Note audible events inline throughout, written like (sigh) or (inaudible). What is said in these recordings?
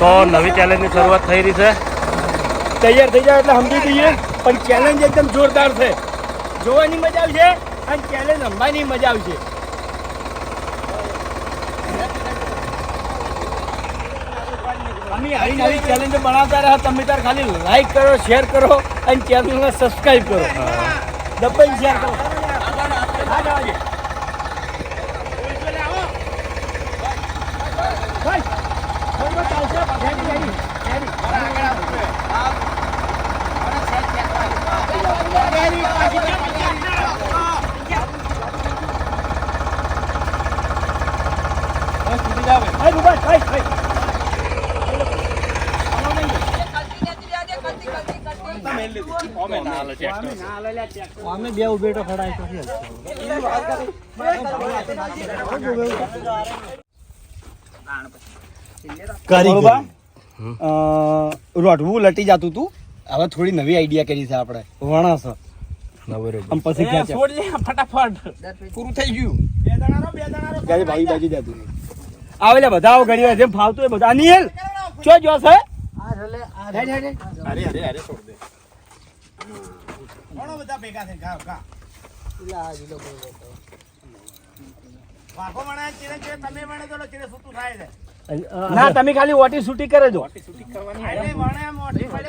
તો નવી ચેલેન્જની શરૂઆત થઈ રહી છે. તૈયાર થઈ જાય એટલે સમજી જઈએ. પણ ચેલેન્જ એકદમ જોરદાર છે. જોવાની મજા આવશે અને ચેલેન્જ રમવાની મજા આવશે. અમે આવી નવી ચેલેન્જ બનાવતા રહ્યા તમે તાર ખાલી લાઈક કરો શેર કરો અને ચેનલને સબસ્ક્રાઇબ કરો. ડબલ શેર કરો હા, જવા દે. ભાઈ, બરોબર ચાલશે. Ready, ready, ready. ભાઈ, રૂપાલ, ભાઈ, ભાઈ. અમે બે ઉભે તો ખડા રોટવું લટી જતું તું? હવે થોડી નવી આઈડિયા કરી છે આપણે. વણસ. આમ પછી ખેંચ્યા. પૂરું થઈ ગયું. ત્યારે ભાઈ બાજી જતું. આવેલા બધા આવો વાર જેમ ફાવતું એ બધા. અનિલ ચો જો છે? હેડ, હેડ, હેડ. ના તમે ખાલી ઓટી સૂટી કરે જો. પડે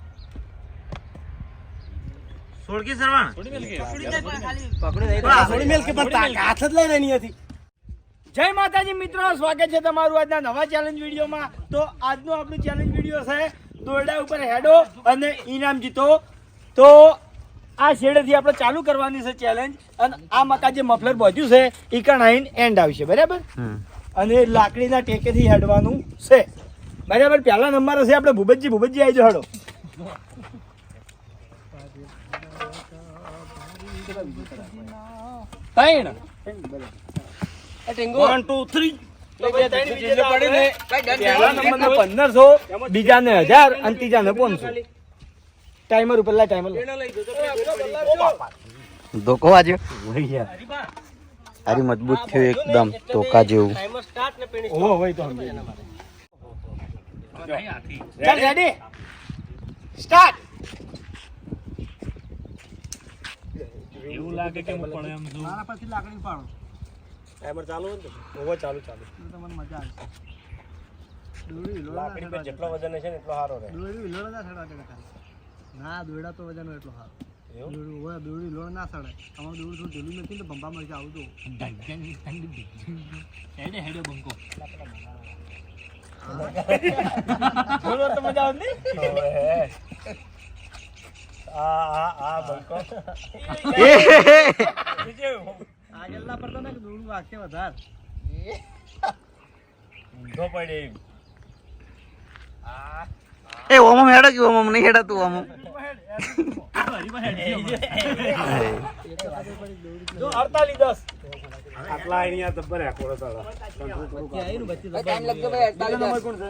થાય સરવાણ. થોડી મેલ કે પણ હાથ જ લઈ રહી હતી. જય માતાજી મિત્રો. સ્વાગત છે તમારું આજના નવા ચેલેન્જ વિડીયોમાં. તો આજનો આપણું ચેલેન્જ વીડિયો છે દોરડા ઉપર હેડો અને ઇનામ જીતો. તો આ શેડેથી આપણે ચાલુ કરવાની છે ચેલેન્જ અને આ મકા જે મફલર બાંધ્યું છે એ કણ આઈને એન્ડ આવશે બરાબર? અને લાકડીના ટેકેથી હેડવાનું છે. બરાબર? પહેલા નંબર હશે આપણે ભૂપતજી ભૂપતજી આવી હેડો. વન ટુ થ્રી પહેલા નંબરને પંદરસો બીજાને હજાર અને ત્રીજાને પાંચસો ટાઈમર ઉપર લા ટાઈમર ધોકો આજે. હારી મજબૂત થયું એકદમ ધોકા જેવું. ઓ હોય તો સમજી લાગે રેડી સ્ટાર્ટ ટાઈમર ચાલુ હોય ને ઓહો ચાલુ ચાલુ. લાકડી પર જેટલો વજન છે ને એટલો સારો રહે. ના દોરડા તો વજન એટલો સારો દોરડું લોણ ના સડે અમારું દોરડું થોડું ઢીલું નથી ને તો ભંભા મરચા આવતું બોલો તો મજા આવતી? આ આ આ બંકો આગળના ને વાગશે વધારે ઊંધો પડે એમ એ ઓમમ હેડો કે ઓમમ નહીં હેડા તું ઓમમ અડતાલી દસ આટલા અહીંયા તબ્બર તાળા કોણ છે?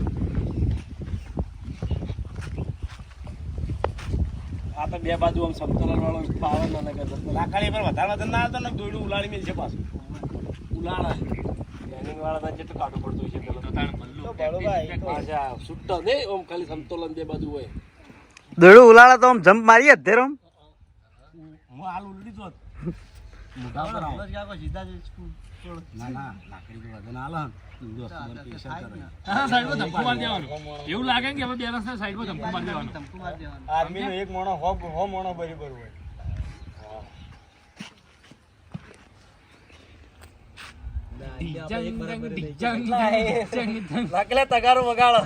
આ તો બે બાજુ આમ સમતોલન વાળો પાવર ના નગર લાકડી પર વધારે વજન ના આવતો ને દોયડું ઉલાડી મેલ છે પાછું. ઉલાડા ટ્રેનિંગ વાળા જેટલું કાઢું પડતું હોય છે પેલો. તો બળોભાઈ તો પાછા છૂટો ને ઓમ ખાલી સમતોલન બે બાજુ હોય. દોડું ઉલાળા તો આમ જમ્પ મારી જ ધેરો હું હાલ ઉલડી (laughs) જોત સીધા જ ના ના લાકડી પર વજન આલે ને. એવું લાગે કે હવે બે રસ્તા સાઈડમાં ધમકો મારી દેવાનો. ધમકુ મારી એક મોણો હો હો મોણો બરાબર હોય. લાકલે તગારો વગાડો.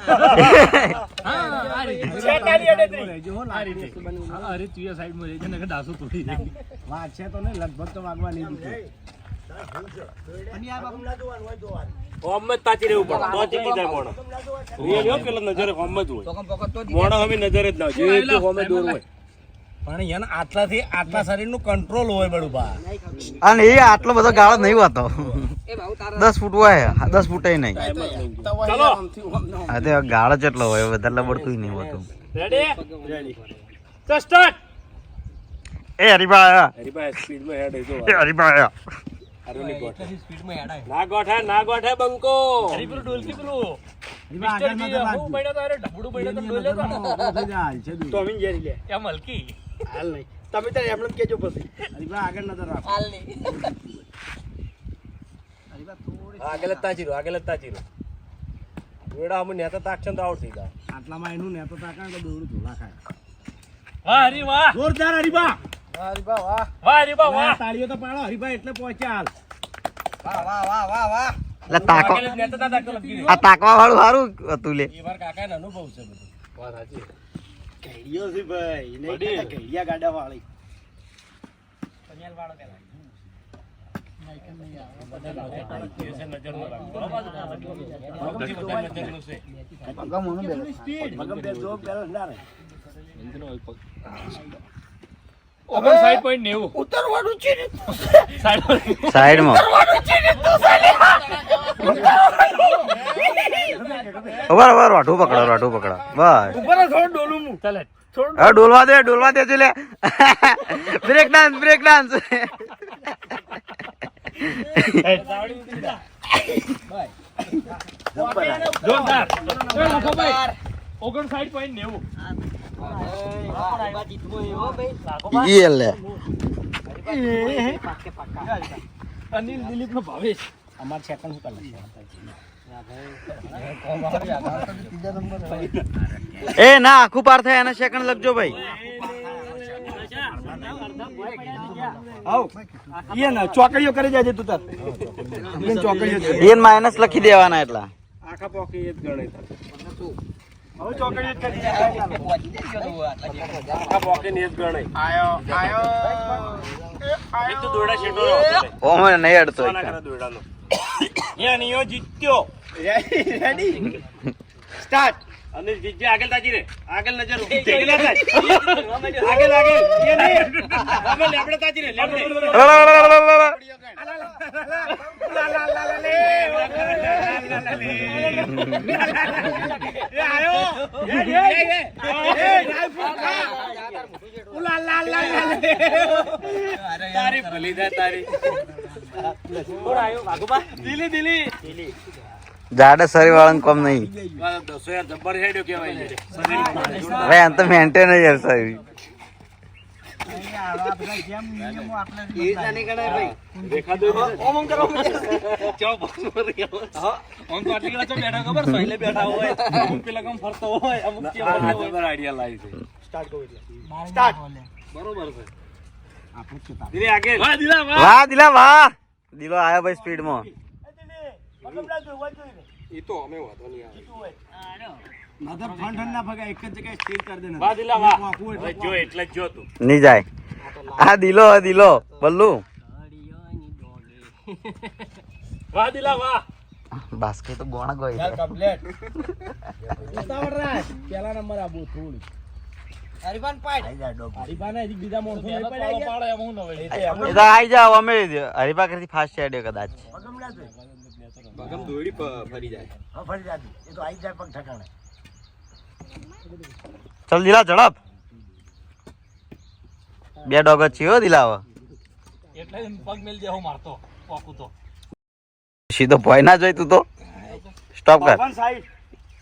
અરે તું એ સાઈડમાં રહેજે નકર ડાસુ તૂટી જાય વાગશે તો નહીં લગભગ તો વાગવા નહીં દીધું હોમ જ તાચી રહેવું પડે. તો ચીકી જાય મોણો રિયલ હો પેલો નજરે હોમ જ હોય. મોણો હવે નજરે જ ના જે એટલું હોમે દૂર હોય. પણ એને આટલાથી આટલા શરીરનું કંટ્રોલ હોય બડુબા અને એ આટલો બધો ગાળો નહીં હોતો. દસ ફૂટ હોય દસ ફૂટ નહીં. આ ગાળો જેટલો હોય વધારે લબડતું નહીં હોતું. રેડી રેડી તો સ્ટાર્ટ એ હરિભાઈ હરીભાઈ સ્પીડમાં હેડ જો એ હરીબા આયા હારુની ના ગોઠે ના ગોઠે બંકો. પેલું ડોલકી પેલું. મિસ્ટર જી હું પડ્યો તો અરે ઢબડું પડ્યો તો ડોલ્યો તો. તો અમીન જેરી લે. એમ હલકી. હાલ નહીં. તમે તારે એમને જ કહેજો પછી. આગળ નજર રાખો. આગળ આગળ તાચી રહ્યો વેડા અમે નેતા તાકશન તો આઉટ થઈ જાય. આટલામાં એનું નેતા તાકાણ તો દોડું ધોલા ખાય. વાહ હરી વાહ. જોરદાર હરીબા વાહ હરી વાહ વાહ તાળીઓ તો પાડો હરીભાઈ એટલે પહોંચ્યા હાલ એટલે તાકો આગળ જ નેતા તા તાકતો આ તાકવા વાળું સારું હતું લે એ વાર કાકાને અનુભવ છે બધું વાત સાચી કઈડિયો છે ભાઈ નહીં વડીલ. કહેતા કઈડિયા ગાડા વાળી મગમ બે જો ના રે ઓગણ સાઈઠ પોઈન્ટ નેવું. ઉતરવાનું છે ને સાઈડ સાઈડમાં ઊભા ઊભા રોઠું પકડો રોઠું પકડો. બસ. ઉપર થોડું ડોલું હું ચાલે. હવે ડોલવા દે ડોલવા દે છે લે. બ્રેક ડાન્સ બ્રેક ડાન્સ જોરદાર. ઓગણ સાઈઠ પોઈન્ટ નેવું. ઈ લે અનિલ દિલીપ નો ભાવેશ અમાર સેકન્ડ શું કરે એ ના આખું પાર થાય એના સેકન્ડ લખજો ભાઈ. ચોકડીઓ કરી જાય તું તાર. ચોકડીઓ માઇનસ લખી દેવાના એટલા. આખા પોકી ગણે નહીં અડતો જીત્યો રેડી સ્ટાર્ટ અને જીજે આગળ તાજી રે આગળ નજર આગળ આગળ એ નહીં અમે લેબડે તાજી રે લેબડે એ આયો એ એ એ રાઈ ફૂકા ઉલા લા લા લા તારી ભલી થાય તારી વાઘુબા દિલી દિલી જાડે સરી વાળા કોમ નહીં મેન્ટેન જ વાહ દિલા વાહ દિલા આવ્યો ભાઈ સ્પીડમાં એ તો અમે વાંધો નહીં આવે નજર ફંડ ના ભગાય એક જ જગ્યાએ સ્થિર કરી દે વાહ દિલા વાહ હવે જો એટલે જો તું. નહીં જાય. આ દિલો આ દિલો. બલ્લુ વાહ દિલા વાહ બાસ્કેટ તો ગોણા ગઈ ચાલ કમ્પ્લેટ ઉતાવળ રાખ પેલા નંબર આપો થોડું હરીફાન પાડ હરીફાન હજી બીજા માણસો નહીં પડ્યા પાડો એમ હું નવે એ તો આઈ જાવ અમે હરીફા કરતી ફાસ્ટ હેડ્યો કદાચ. બગમ દોડી ફરી જાય. હા ફરી જાજે એ તો આઈ જાય પગ ઠકાણે. ચલ દિલા ઝડપ બે ડોગ જ છે દિલા હવે. એટલે પગ મેલ દે હું મારતો પોકું તો. સીધો ભય ના જોઈ તું તો. સ્ટોપ કર.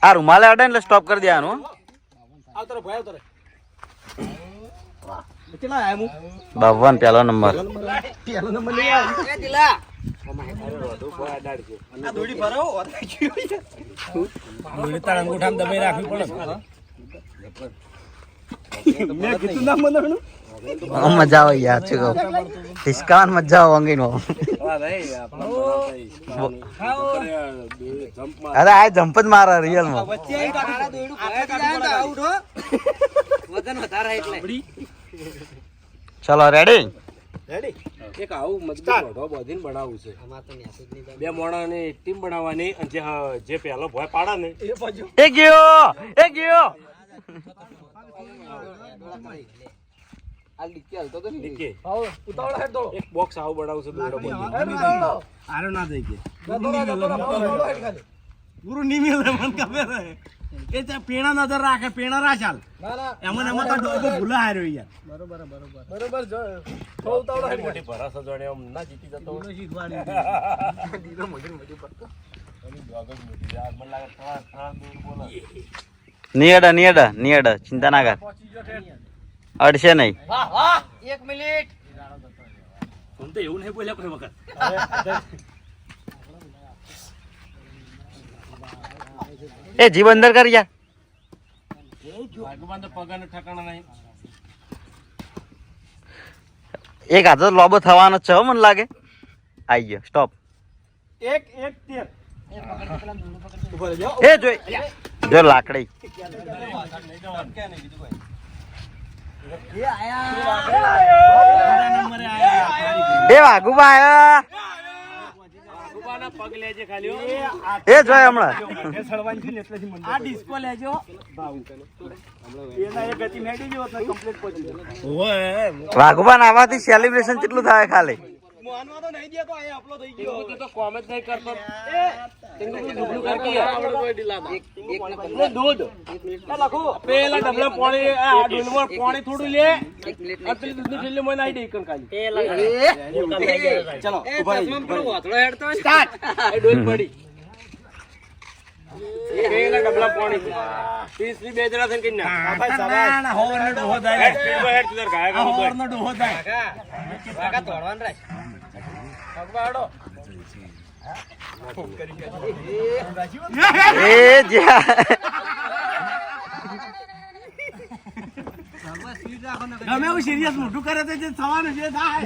આ રૂમાલે અડે એટલે સ્ટોપ કરી દેવાનું હો. આવતો રે ભાઈ આવતો રે કેટલા આયા હું? બાવન પેલો નંબર. પેલો નંબર લઈ આવ. આ ને. ના મજા આવે યાર શું કહું મજા આવે જમ્પ માર. અરે આ જમ્પ જ મારા રિયલમાં ચલો રેડી એક આવું મજબૂત ઓઢો બાંધીને બનાવવું છે બે મોણાની ટીમ બનાવવાની અને જે જે પહેલો ભોય પાડે ને એ ગયો એ ગયો એક બોક્સ આવું. આરો ના થઈ કે ગુરુ નિમિલ મન ખબર હે એ તે પેણા નજર રાખે પેણા રાચાલ એમાં ને એમાં તો ડોબો ભૂલા હાર્યો યાર. મોટી મોટી ભરાસ જોડે આમ ના જીતી જતો. હોય. (laughs) એની dog જ મોટી છે. આ મને લાગે ત્રણ- ત્રણ દૂર બોલે. નિયડા નિયડા નિયડા ચિંતા ના કર. અડશે નહીં. એક મિનિટ. એવું નહીં બોલ્યા કોઈ વખત. એ જીવ અંદર કર યાર. એક હાથો લોબો થવાનો છે મને લાગે. આઈ ગયો સ્ટોપ એક એક તેર. એ જોઈ. જો લાકડી. એ વાઘુબા આયા ભાગવાના પગ લેજે ખાલી હો. એ જોય હમણાં. આ ડિસ્કો લેજો કેટલું થાય ખાલી? ખાલી તું તો કોમ જ નહીં કરતો. તું તો ડુબલું કરતી હે. ને. દૂધ. પેલા ડબલા પાણી આ ડોલમાં પાણી થોડું લે. અને દૂધની થેલી મને આઈ દે ઈકન ખાલી. ચલો ઊભા રહી, ઊભા રહી. એ ડોલ પડી. પેલા ડબલા પાણી છે. બે જણા થઈને. ના, ના, ડોહો હેડ, હેડ, તું આ થાય એ જ્યાં. ગમે એવું સિરિયસ મોટું કરે તો જે થવાનું છે થાય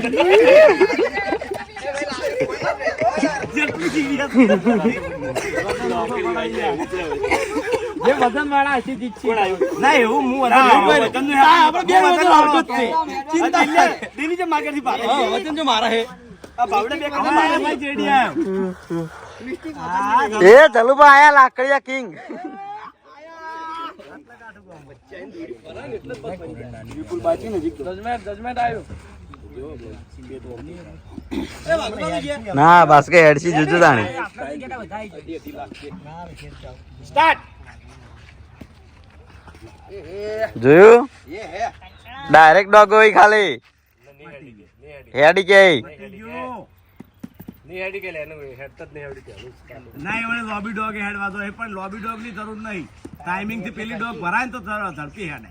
જે વજન વાળા હશે જીતશે ના એવું હું વજન આપણે બે વજન આવતો જ છે. ચિંતા દિલ્હી જે માર્કેટથી વજન જો મારા હે. આ બાવડે બે કદમ મારા ભાઈ જેડી આવ્યો એ જલુબા આયા લાકડિયા કિંગ. ના બસ કે હેડસી જુજુ તાણી જોયું? ડાયરેક્ટ ડોગ હોય ખાલી. હેડી કે? ની હેડી કે લે, એનું હેડતા જ નહીં હેડી કે. ના એવડે લોબી ડોગ હેડવા દો એ પણ લોબી ડોગની જરૂર નહીં. ટાઈમિંગથી પેલી ડોગ ભરાય ને તો તરત હેડે.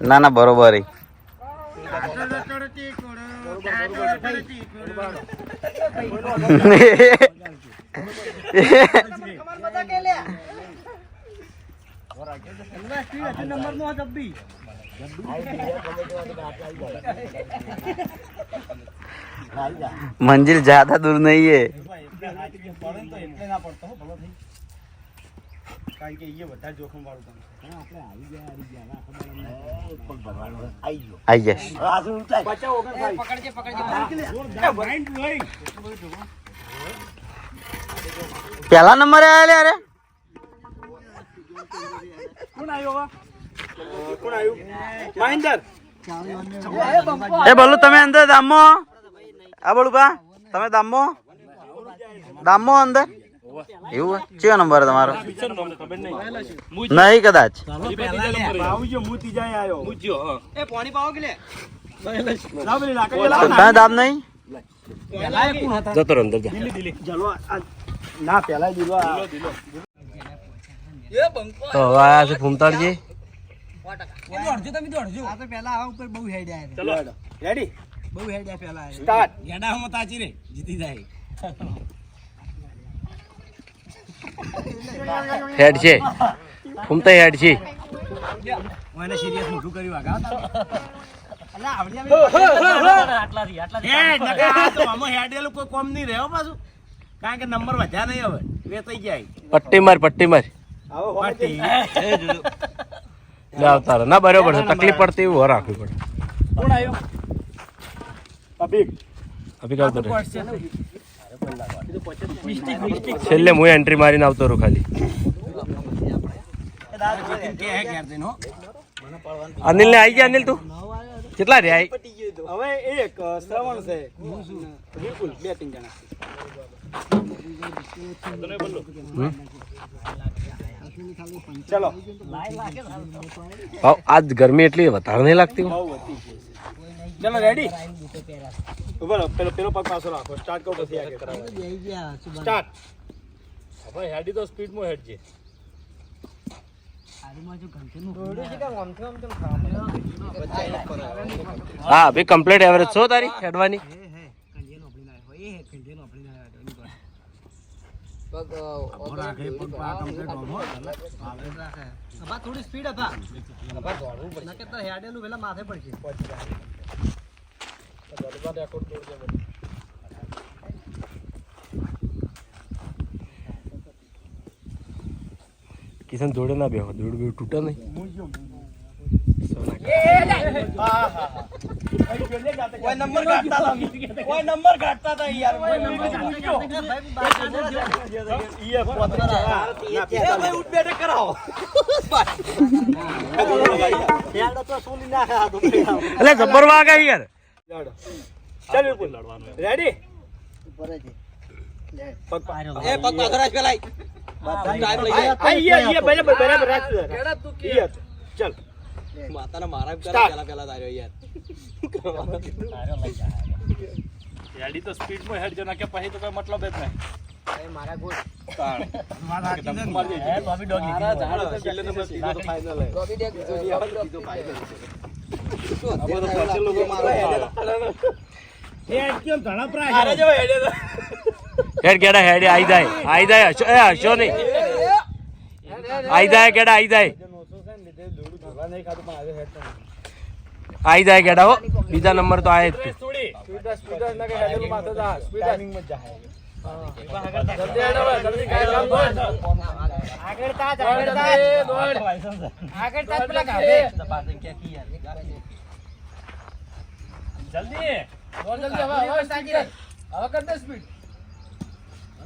ના ના બરોબર નંબર નો જબ્બી મંજિલ જ્યાદા દૂર નહીં હે કારણ કે એ વધારે જોખમ વાળું કામ છે. આઈ જશ Mind blowing. પેલા નંબરે આયા લે અરે કોણ આવ્યો હવે? કોણ આવ્યું? મહેન્દર. એ બોલો તમે અંદર દામો. આ બોલું બા તમે દામો. દામો અંદર. એવું? કયો નંબર તમારો? તો નહીં. નહીં કદાચ. આવજો દામ ત્રીજા આવ્યો મૂજ્યો, હા. લાવ પેલી લાકડી લાવ તમે દામ નહીં? જતો રહો અંદર જા. આ- તો પેલા દીધો આ. તો હવે આયા છે. ફૂમતાડજી રેડી સ્ટાર્ટ ગેડામાં તાચી રે જીતી જાય. હેડ છે. ફૂમતા હેડ છે. હું સિરિયસ મોટું કર્યું આગા આટલાથી આટલાથી હે, નકા આ તો આમાં હેડેલું કોઈ કોમ નહીં રહ્યો પાછું. કારણ કે નંબર વધ્યા નહીં હવે. વેચાઈ જાય. પટ્ટી માર પટ્ટી માર. આવતા ના બરોબર છે. તકલીફ પડતી એવું રાખવું પડે. કોણ આવ્યો? અભિક. અભિક આવતો રહે છેલ્લે હું એન્ટ્રી મારીને આવતો રહું ખાલી. કે હે ઘેર જઈને, હો. અનિલ ને? આવી ગયા અનિલ તું? કેટલા રે આઈ? હવે એક શ્રવણ છે. બિલકુલ બે ત્રણ જણા. ચલો. ભાવ આજ ગરમી એટલી વધારે નહીં લાગતી. ચલો રેડી પેલો પેલો પગ પાછો રાખો. સ્ટાર્ટ કરો પછી આગળ. સ્ટાર્ટ હવે હેડી તો સ્પીડમાં હેડ છે હા ભાઈ કમ્પ્લીટ એવરેજ છો તારી હેડવાની? થોડી સ્પીડ નકે હેડેલું પેલા માથે પડશે. કિશન જોડે ના બેહો દોડ બે તૂટે નહીં. એટલે જબ્બર વાગે યાર ચાલ રેડી પગ પેલા માતાના મારા પેલા પેલા તાર્યો યાર. હેડી તો સ્પીડમાં હેડ છે નાકે પછી તો કઈ મતલબ જ નહીં. આરે જો હેડે તો. હેડ કેડા હેડ આઈ જાય. આઈ જાય હશો એ હશો નહીં. આઈ જાય કેડા આઈ જાય. આઈ જાય કેડા હો બીજા નંબર તો આય જ તે. થોડી ટાઈમિંગમાં જ જાય. જલ્દી જલ્દી હવે હવે સાકી હવે કર દે સ્પીડ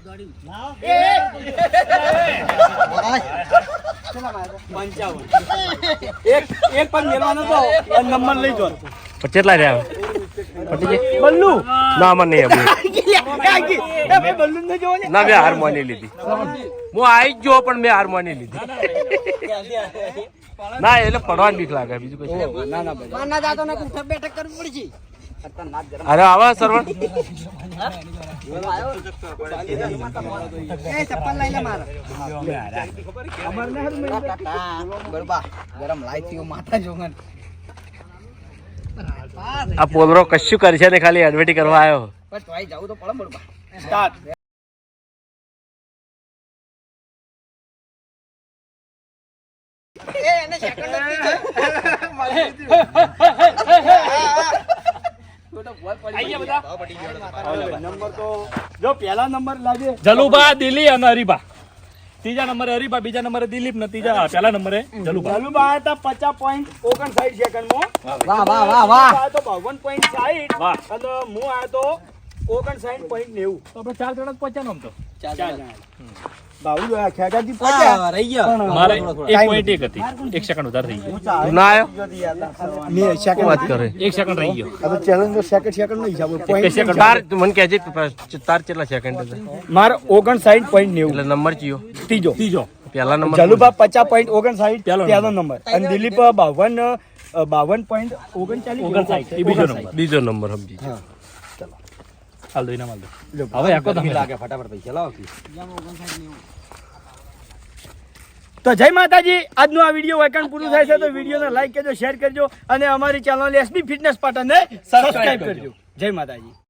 (laughs) પંચાવન. એક એક પણ મેળવાનો તો નંબર લઈ જો કેટલા રહ્યા? બલ્લુ! ના મને નહીં ને જોવો ને? ના મેં હાર લીધી. હું આવી જ ગયો પણ મેં હાર માની લીધી. ના એટલે પડવાની બીક લાગે બીજું કઈ ના ના બેઠક કરવી પડશે. અરે આવા સરવણ. એ ચપ્પલ લઈ લે મારા. બરબા ગરમ લાઈ થયો માથા જોગન આ પોલરો કશું કરશે ને ખાલી એડવર્ટી કરવા આવ્યો પણ તોય જવું તો પડે બરબા સ્ટાર્ટ એ એને સેકન્ડ (laughs) નંબર તો જો પહેલા નંબર લાગે. જલુબા દિલીપ અને હરીબા ત્રીજા નંબરે હરીબા બીજા નંબરે દિલીપ ને ત્રીજા પહેલા નંબરે જલુબા ચાલુ હતા પચાસ પોઈન્ટ ઓગણસાઠ સેકન્ડમાં વાહ વાહ વાહ વાહ. તો બાવન પોઈન્ટ સાઈઠ વાહ. અને હું આવ્યો તો ઓગણસાઠ પોઈન્ટ નેવું. તો આપણે ચાર જણા પહોંચ્યા આમ તો? ચાર જણા બાબુ ખેગાજી પહોંચ્યા? રહી ગયા. મારે એક પોઈન્ટ એક હતી. એક સેકન્ડ વધારે થઈ ગયો. ના આવ્યો? મેં શું વાત કરે. એક સેકન્ડ રહી ગયો. હવે ચેલેન્જ સેકન્ડ સેકન્ડ નો હિસાબ પોઈન્ટ સેકન્ડ તાર મને કહેજે તાર કેટલા સેકન્ડ હતા? મારે ઓગણસાઠ પોઈન્ટ નેવું. એટલે નંબર ચિયો ત્રીજો. ત્રીજો. પહેલા નંબર જલુબા પચાસ પોઈન્ટ ઓગણસાઠ પહેલો પહેલો નંબર. અને દિલીપ બાવન અ, બાવન પોઈન્ટ ઓગણચાલીસ. ઓગણસાઠ. બીજો નંબર. બીજો નંબર સમજી. હાલ દો એના માલ દો હવે આખો તમે તો. જય માતાજી આજનું આ વીડિયો વાયકાન પૂરું થાય છે તો વિડીયોને લાઈક કરજો શેર કરજો અને અમારી ચેનલ એસબી ફિટનેસ પાટણને સબસ્ક્રાઇબ કરજો. જય માતાજી.